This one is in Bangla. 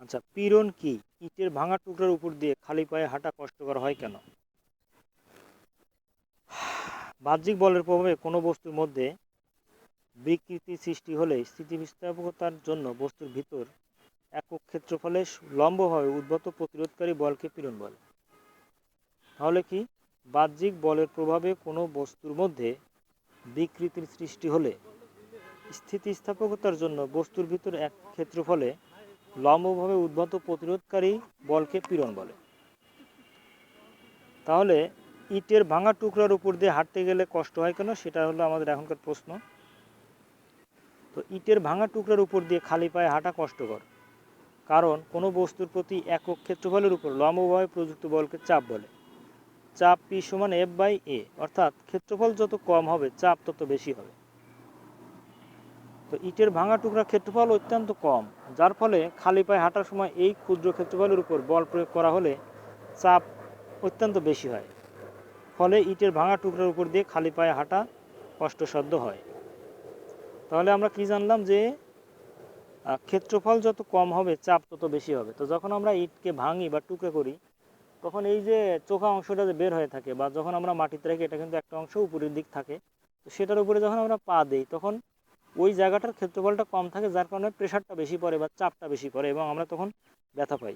আচ্ছা পীড়ন কি? ইটের ভাঙা টুকরার উপর দিয়ে খালি পায়ে হাঁটা কষ্টকর হয় কেন? বাহ্যিক বলের প্রভাবে কোনো বস্তুর মধ্যে বিকৃতি সৃষ্টি হলে স্থিতিস্থাপকতার জন্য বস্তুর ভিতর একক ক্ষেত্রফলে লম্বভাবে উদ্ভূত প্রতিরোধকারী বলকে পীড়ন বলে। তাহলে কি? বাহ্যিক বলের প্রভাবে কোনো বস্তুর মধ্যে বিকৃতির সৃষ্টি হলে স্থিতিস্থাপকতার জন্য বস্তুর ভিতর এক ক্ষেত্রফলে লম্বভাবে উদ্ভূত প্রতিরোধকারী বলকে পীড়ন বলে। তাহলে ইটের ভাঙা টুকরার উপর দিয়ে হাঁটতে গেলে কষ্ট হয় কেন? সেটা হলো আমাদের এখনকার প্রশ্ন। তো ইটের ভাঙা টুকরার উপর দিয়ে খালি পায়ে হাঁটা কষ্টকর। কারণ কোনো বস্তুর প্রতি একক ক্ষেত্রফলের উপর লম্বভাবে প্রযুক্ত বলকে চাপ বলে। চাপ পি সমান এফ বাই এ, অর্থাৎ ক্ষেত্রফল যত কম হবে, চাপ তত বেশি হবে। তো ইটের ভাঙা টুকরা ক্ষেত্রফল অত্যন্ত কম, যার ফলে খালি পায়ে হাঁটার সময় এই ক্ষুদ্র ক্ষেত্রফলের উপর বল প্রয়োগ করা হলে চাপ অত্যন্ত বেশি হয়। ফলে ইটের ভাঙা টুকরার উপর দিয়ে খালি পায়ে হাঁটা কষ্টসাধ্য হয়। তাহলে আমরা কি জানলাম যে ক্ষেত্রফল যত কম হবে, চাপ তত বেশি হবে। তো যখন আমরা ইটকে ভাঙি বা টুকরা করি, তখন এই যে চোখা অংশটা যে বের হয়ে থাকে বা যখন আমরা মাটিতে রাখি, এটা কিন্তু একটা অংশ উপরের দিক থাকে। তো সেটার উপরে যখন আমরা পা দিই, তখন ওই জায়গাটার ক্ষেত্রফলটা কম থাকে, যার কারণে প্রেশারটা বেশি পড়ে বা চাপটা বেশি পড়ে এবং আমরা তখন ব্যথা পাই।